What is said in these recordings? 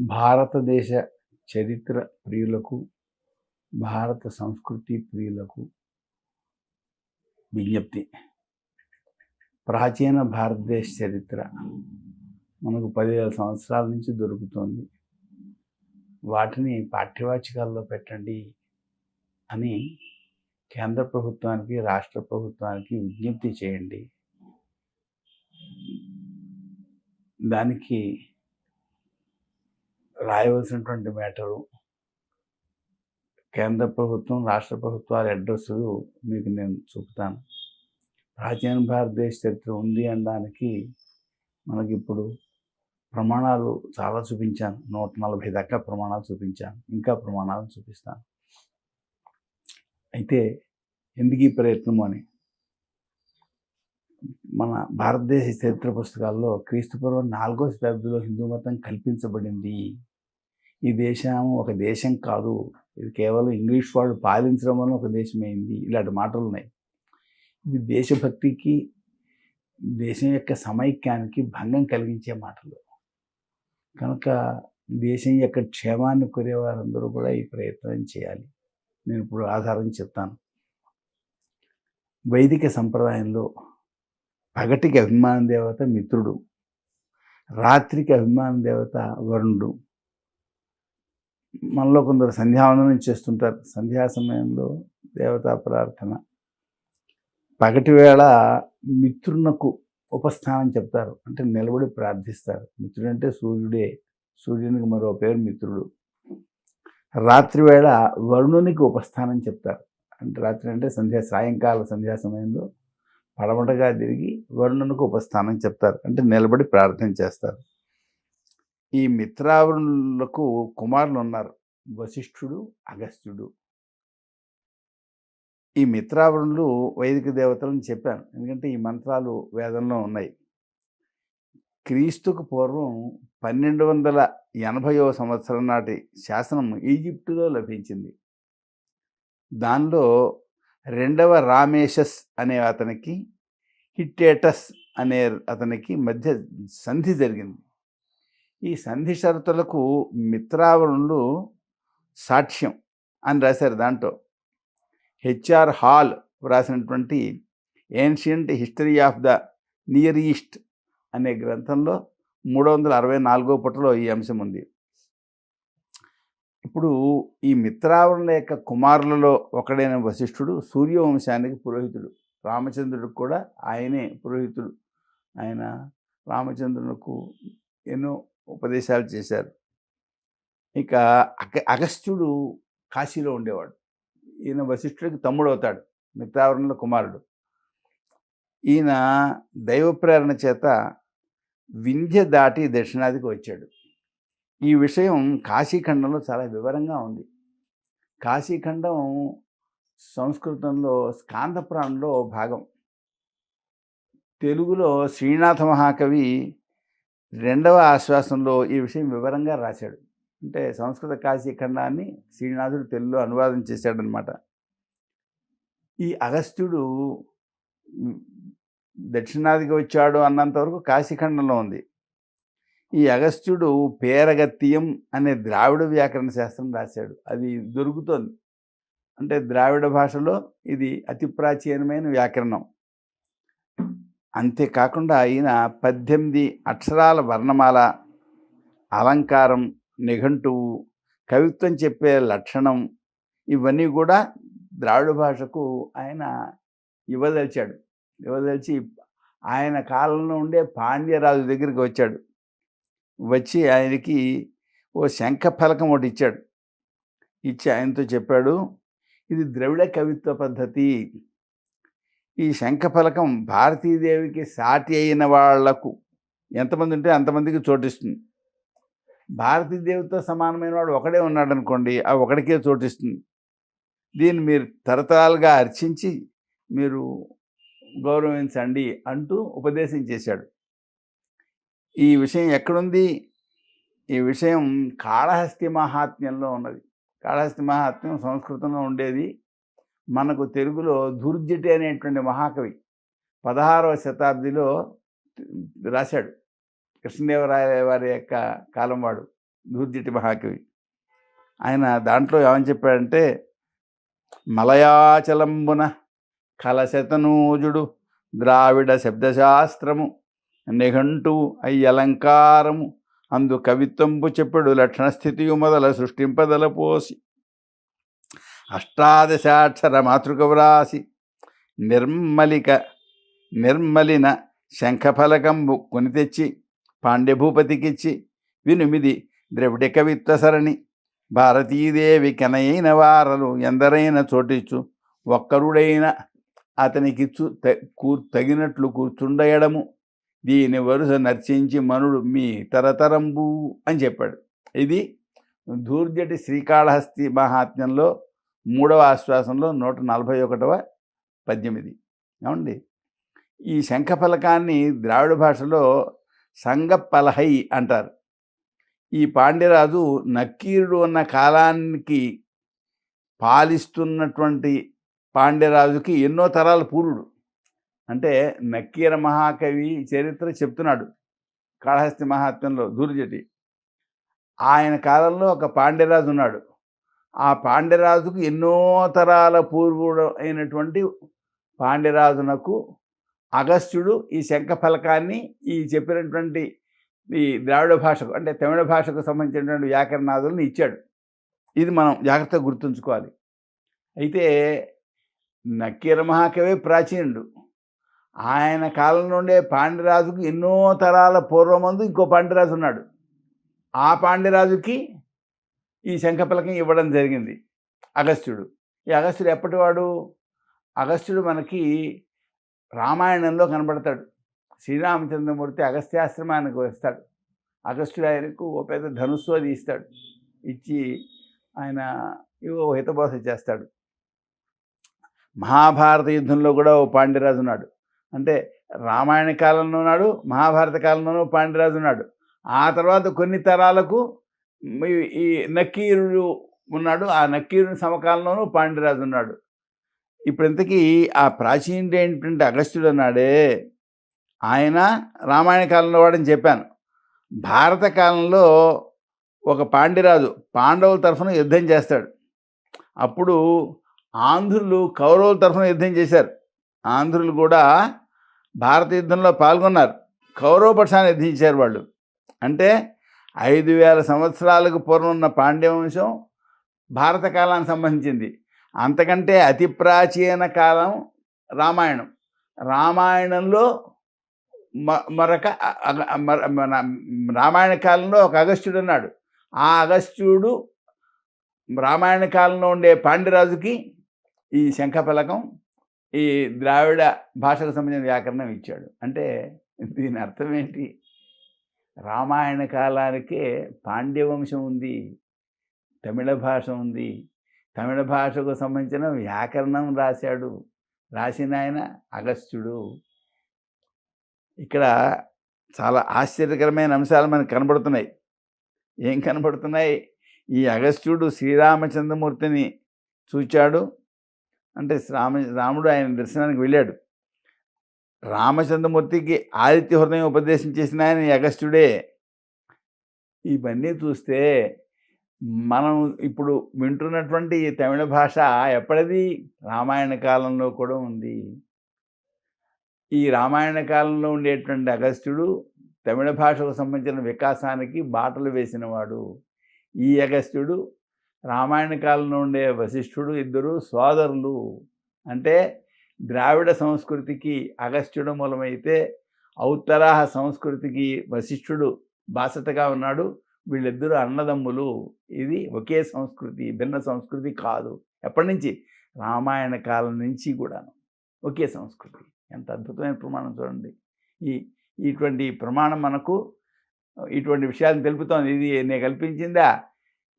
భారతదేశ చరిత్ర ప్రియులకు భారత సంస్కృతి ప్రియులకు విజ్ఞప్తి. ప్రాచీన భారతదేశ చరిత్ర మనకు పదివేల సంవత్సరాల నుంచి దొరుకుతుంది. వాటిని పాఠ్యవాచకాల్లో పెట్టండి అని కేంద్ర ప్రభుత్వానికి రాష్ట్ర ప్రభుత్వానికి విజ్ఞప్తి చేయండి. దానికి రాయవలసినటువంటి మ్యాటరు. కేంద్ర ప్రభుత్వం రాష్ట్ర ప్రభుత్వాల అడ్రస్సులు మీకు నేను చూపుతాను. ప్రాచీన భారతదేశ చరిత్ర ఉంది అనడానికి మనకి ఇప్పుడు ప్రమాణాలు చాలా చూపించాను. నూట నలభై దాకా ప్రమాణాలు చూపించాను. ఇంకా ప్రమాణాలు చూపిస్తాను. అయితే ఎందుకు ఈ ప్రయత్నం అని? మన భారతదేశ చరిత్ర పుస్తకాల్లో క్రీస్తుపూర్వం నాలుగో శతాబ్దిలో హిందూ మతం కల్పించబడింది. ఈ దేశం ఒక దేశం కాదు. ఇది కేవలం ఇంగ్లీష్ వాళ్ళు పాలించడం వల్ల ఒక దేశమైంది. ఇలాంటి మాటలు ఉన్నాయి. ఇది దేశభక్తికి దేశం యొక్క సమైక్యానికి భంగం కలిగించే మాటలు. కనుక దేశం యొక్క క్షేమాన్ని కోరే వారందరూ కూడా ఈ ప్రయత్నం చేయాలి. నేను ఇప్పుడు ఆధారం చెప్తాను. వైదిక సంప్రదాయంలో పగటికి అభిమాన దేవత మిత్రుడు రాత్రికి అభిమాన దేవత వరుణుడు. మనలో కొందరు సంధ్యావందనం చేస్తుంటారు. సంధ్యా సమయంలో దేవతా ప్రార్థన. పగటి వేళ మిత్రునకు ఉపస్థానం చెప్తారు. అంటే నిలబడి ప్రార్థిస్తారు. మిత్రుడంటే సూర్యుడే. సూర్యునికి మరో పేరు మిత్రుడు. రాత్రి వేళ వరుణునికి ఉపస్థానం చెప్తారు. అంటే రాత్రి అంటే సంధ్యా సాయంకాల సంధ్యా సమయంలో పడమటగా తిరిగి వరుణునికి ఉపస్థానం చెప్తారు. అంటే నిలబడి ప్రార్థన చేస్తారు. ఈ మిత్రావరులకు కుమారులు ఉన్నారు వశిష్ఠుడు అగస్త్యుడు. ఈ మిత్రావరుణులు వైదిక దేవతలను చెప్పాను. ఎందుకంటే ఈ మంత్రాలు వేదంలో ఉన్నాయి. క్రీస్తుకు పూర్వం పన్నెండు వందల ఎనభైవ సంవత్సరం నాటి శాసనం ఈజిప్టులో లభించింది. దానిలో రెండవ రామేషస్ అనే అతనికి హిట్టేటస్ అనే అతనికి మధ్య సంధి జరిగింది. ఈ సంధి షరతులకు మిత్రావరణులు సాక్ష్యం అని రాశారు దాంట్లో. HR Hall వ్రాసినటువంటి ancient history of the near east అనే గ్రంథంలో మూడు వందల అరవై నాలుగో పుటలో ఈ అంశం ఉంది. ఇప్పుడు ఈ మిత్రావరణ యొక్క కుమారులలో ఒకడైన వశిష్ఠుడు సూర్యవంశానికి పురోహితుడు. రామచంద్రుడికి కూడా ఆయనే పురోహితుడు. ఆయన రామచంద్రునికి ఎన్నో ఉపదేశాలు చేశారు. ఇక అగ అగస్త్యుడు కాశీలో ఉండేవాడు. ఈయన వశిష్ఠుడికి తమ్ముడు అవుతాడు మిత్రావరణుల కుమారుడు. ఈయన దైవ ప్రేరణ చేత వింధ్య దాటి దక్షిణాదికి వచ్చాడు. ఈ విషయం కాశీఖండంలో చాలా వివరంగా ఉంది. కాశీఖండం సంస్కృతంలో స్కాందపురాణంలో భాగం. తెలుగులో శ్రీనాథ మహాకవి రెండవ ఆశ్వాసంలో ఈ విషయం వివరంగా రాశాడు. అంటే సంస్కృత కాశీఖండాన్ని శ్రీనాథుడు తెలుగులో అనువాదం చేశాడనమాట ఈ అగస్త్యుడు దక్షిణాదికి వచ్చాడు అన్నంత వరకు కాశీఖండంలో ఉంది. ఈ అగస్త్యుడు పేరగత్యం అనే ద్రావిడ వ్యాకరణ శాస్త్రం రాశాడు. అది దొరుకుతోంది. అంటే ద్రావిడ భాషలో ఇది అతి ప్రాచీనమైన వ్యాకరణం. అంతేకాకుండా ఈయన పద్దెనిమిది అక్షరాల వర్ణమాల అలంకారం నిఘంటువు కవిత్వం చెప్పే లక్షణం ఇవన్నీ కూడా ద్రావిడ భాషకు ఆయన ఇవ్వదలిచాడు. ఇవ్వదలిచి ఆయన కాలంలో ఉండే పాండ్యరాజు దగ్గరికి వచ్చాడు. వచ్చి ఆయనకి ఓ శంఖ ఫలకం ఒకటి ఇచ్చాడు. ఇచ్చి ఆయనతో చెప్పాడు ఇది ద్రవిడ కవిత్వ పద్ధతి. ఈ శంఖఫలకం భారతీదేవికి సాటి అయిన వాళ్ళకు ఎంతమంది ఉంటే అంతమందికి చోటిస్తుంది. భారతీదేవితో సమానమైన వాడు ఒకడే ఉన్నాడు అనుకోండి ఆ ఒకడికే చోటిస్తుంది. దీన్ని మీరు తరతరాలుగా అర్చించి మీరు గౌరవించండి అంటూ ఉపదేశం చేశాడు. ఈ విషయం ఎక్కడుంది? ఈ విషయం కాళహస్తి మహాత్మ్యంలో ఉన్నది. కాళహస్తి మహాత్మ్యం సంస్కృతంలో ఉండేది మనకు తెలుగులో దుర్జటి అనేటువంటి మహాకవి పదహారవ శతాబ్దిలో రాశాడు. కృష్ణదేవరాయ వారి యొక్క కాలం వాడు దూర్జటి మహాకవి. ఆయన దాంట్లో ఏమని చెప్పాడంటే మలయాచలంబున కలశతనూజుడు ద్రావిడ శబ్దశాస్త్రము నిఘంటు అయ్యలంకారము అందు కవిత్వంపు చెప్పడు లక్షణస్థితియు మొదల సృష్టింపదల పోసి అష్టాదశాక్షర మాతృక వ్రాసి నిర్మలిక నిర్మలిన శంఖఫలకంబు కొని తెచ్చి పాండ్యభూపతికిచ్చి వినుమిది ద్రవిడ కవిత్వ సరణి భారతీదేవి కెనయైన వారలు ఎందరైన చోటిచ్చు ఒక్కరుడైన అతనికిచ్చు త- కూ తగినట్లు కూర్చుండయడము. దీని వరుస నర్చించి మనుడు మీ తరతరంబు అని చెప్పాడు. ఇది దూర్జటి శ్రీకాళహస్తి మహాత్మ్యంలో మూడవ ఆశ్వాసంలో నూట నలభై ఒకటవ పద్దెనిమిది ఏమండి? ఈ శంఖ ఫలకాన్ని ద్రావిడ భాషలో సంగపలహై అంటారు. ఈ పాండ్యరాజు నక్కీరుడు ఉన్న కాలానికి పాలిస్తున్నటువంటి పాండ్యరాజుకి ఎన్నో తరాల పూర్వుడు. అంటే నక్కీర మహాకవి చరిత్ర చెప్తున్నాడు. కాళహస్తి మహాత్మ్యంలో దూర్జటి. ఆయన కాలంలో ఒక పాండ్యరాజు ఉన్నాడు. ఆ పాండ్యరాజుకు ఎన్నో తరాల పూర్వుడు అయినటువంటి పాండ్యరాజునకు అగస్త్యుడు ఈ శంఖ ఫలకాన్ని ఈ చెప్పినటువంటి ఈ ద్రావిడ భాషకు అంటే తమిళ భాషకు సంబంధించినటువంటి వ్యాకరణాదులను ఇచ్చాడు. ఇది మనం జాగ్రత్తగా గుర్తుంచుకోవాలి. అయితే నక్కీర మహాకవి ప్రాచీనుడు. ఆయన కాలం నుండే పాండ్యరాజుకు ఎన్నో తరాల పూర్వమందు ఇంకో పాండ్యరాజు ఉన్నాడు. ఆ పాండ్యరాజుకి ఈ శంఖపలకం ఇవ్వడం జరిగింది. అగస్త్యుడు. ఈ అగస్త్యుడు ఎప్పటివాడు? అగస్త్యుడు మనకి రామాయణంలో కనబడతాడు. శ్రీరామచంద్రమూర్తి అగస్త్యాశ్రమానికి వస్తాడు. అగస్త్యుడు ఆయనకు ఓ పెద్ద ధనుస్సు అది ఇస్తాడు. ఇచ్చి ఆయన ఇవో హితబోధ చేస్తాడు. మహాభారత యుద్ధంలో కూడా ఓ పాండ్యరాజు ఉన్నాడు. అంటే రామాయణ కాలంలో ఉన్నాడు మహాభారత కాలంలోనూ పాండ్యరాజు ఉన్నాడు. ఆ తర్వాత కొన్ని తరాలకు ఈ- నక్కీరుడు ఉన్నాడు. ఆ నక్కీరుని సమకాలంలోనూ పాండ్యరాజు ఉన్నాడు. ఇప్పుడు ఇంతకీ ఆ ప్రాచీనుడు ఏంటంటే అగస్త్యుడు అన్నాడే ఆయన రామాయణ కాలంలో వాడని చెప్పాను. భారత కాలంలో ఒక పాండ్యరాజు పాండవుల తరఫున యుద్ధం చేస్తాడు. అప్పుడు ఆంధ్రులు కౌరవుల తరఫున యుద్ధం చేశారు. ఆంధ్రులు కూడా భారత యుద్ధంలో పాల్గొన్నారు. కౌరవ పక్షాన్ని యుద్ధించారు వాళ్ళు. అంటే ఐదు వేల సంవత్సరాలకు పూర్వం ఉన్న పాండ్యవంశం భారత కాలానికి సంబంధించింది. అంతకంటే అతి ప్రాచీన కాలం రామాయణం. రామాయణంలో మ- మరొక రామాయణ కాలంలో ఒక అగస్త్యుడు ఉన్నాడు. ఆ అగస్త్యుడు రామాయణ కాలంలో ఉండే పాండ్యరాజుకి ఈ శంఖఫలకం ఈ ద్రావిడ భాషకు సంబంధించిన వ్యాకరణం ఇచ్చాడు. అంటే దీని అర్థం ఏంటి? రామాయణ కాలానికే పాండ్యవంశం ఉంది తమిళ భాష ఉంది. తమిళ భాషకు సంబంధించిన వ్యాకరణం రాశాడు రాసిన ఆయన అగస్త్యుడు. ఇక్కడ చాలా ఆశ్చర్యకరమైన అంశాలు మనకు కనబడుతున్నాయి. ఏం కనబడుతున్నాయి? ఈ అగస్త్యుడు శ్రీరామచంద్రమూర్తిని చూచాడు. అంటే రామ రాముడు ఆయన దర్శనానికి వెళ్ళాడు. రామచంద్రమూర్తికి ఆదిత్య హృదయం ఉపదేశం చేసిన ఆయన అగస్టుడే ఇవన్నీ చూస్తే మనం ఇప్పుడు వింటున్నటువంటి తమిళ భాష ఎప్పటిది రామాయణ కాలంలో కూడా ఉంది. ఈ రామాయణ కాలంలో ఉండేటువంటి అగస్త్యుడు తమిళ భాషకు సంబంధించిన వికాసానికి బాటలు వేసినవాడు. ఈ అగస్త్యుడు రామాయణ కాలంలో ఉండే వశిష్ఠుడు ఇద్దరు సోదరులు. అంటే ద్రావిడ సంస్కృతికి అగస్త్యుడు మూలమైతే ఔత్తరాహ సంస్కృతికి వశిష్ఠుడు బాసటగా ఉన్నాడు. వీళ్ళిద్దరూ అన్నదమ్ములు. ఇది ఒకే సంస్కృతి భిన్న సంస్కృతి కాదు. ఎప్పటి నుంచి? రామాయణ కాలం నుంచి కూడాను. ఒకే సంస్కృతి. ఎంత అద్భుతమైన ప్రమాణం చూడండి. ఈ ఇటువంటి ప్రమాణం మనకు ఇటువంటి విషయాలను తెలుపుతోంది. ఇది నేను కల్పించిందా?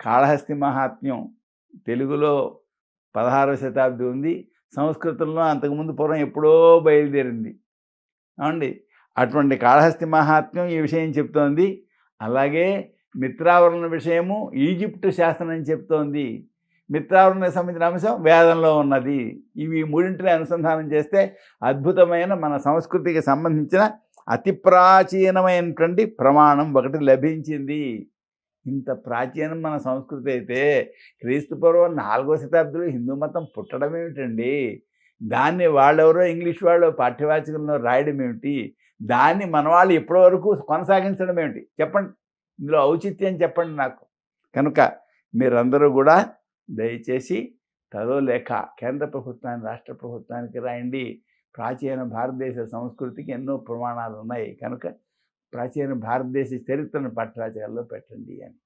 కాళహస్తి మహాత్మ్యం. తెలుగులో పదహారవ శతాబ్ది ఉంది. సంస్కృతంలో అంతకుముందు పూర్వం ఎప్పుడో బయలుదేరింది. అవండి అటువంటి కాళహస్తి మహాత్మ్యం ఈ విషయం చెప్తోంది. అలాగే మిత్రావరణ విషయము ఈజిప్టు శాస్త్రం చెప్తోంది. మిత్రావరణకు సంబంధించిన అంశం వేదంలో ఉన్నది. ఇవి మూడింటిని అనుసంధానం చేస్తే అద్భుతమైన మన సంస్కృతికి సంబంధించిన అతి ప్రాచీనమైనటువంటి ప్రమాణం ఒకటి లభించింది. ఇంత ప్రాచీనం మన సంస్కృతి అయితే క్రీస్తు పూర్వం నాలుగో శతాబ్దిలో హిందూ మతం పుట్టడం ఏమిటండి? దాన్ని వాళ్ళెవరో ఇంగ్లీష్ వాళ్ళు పాఠ్యవాచకంలో రాయడం ఏమిటి? దాన్ని మన వాళ్ళు ఇప్పటి వరకు కొనసాగించడం ఏమిటి? చెప్పండి. ఇందులో ఔచిత్యం చెప్పండి నాకు? కనుక మీరందరూ కూడా దయచేసి తలో లేఖ కేంద్ర ప్రభుత్వానికి రాష్ట్ర ప్రభుత్వానికి రాయండి. ప్రాచీన భారతదేశ సంస్కృతికి ఎన్నో ప్రమాణాలు ఉన్నాయి కనుక ప్రాచీన భారతదేశ చరిత్రను పట్టరాజాల్లో పెట్టండి అని.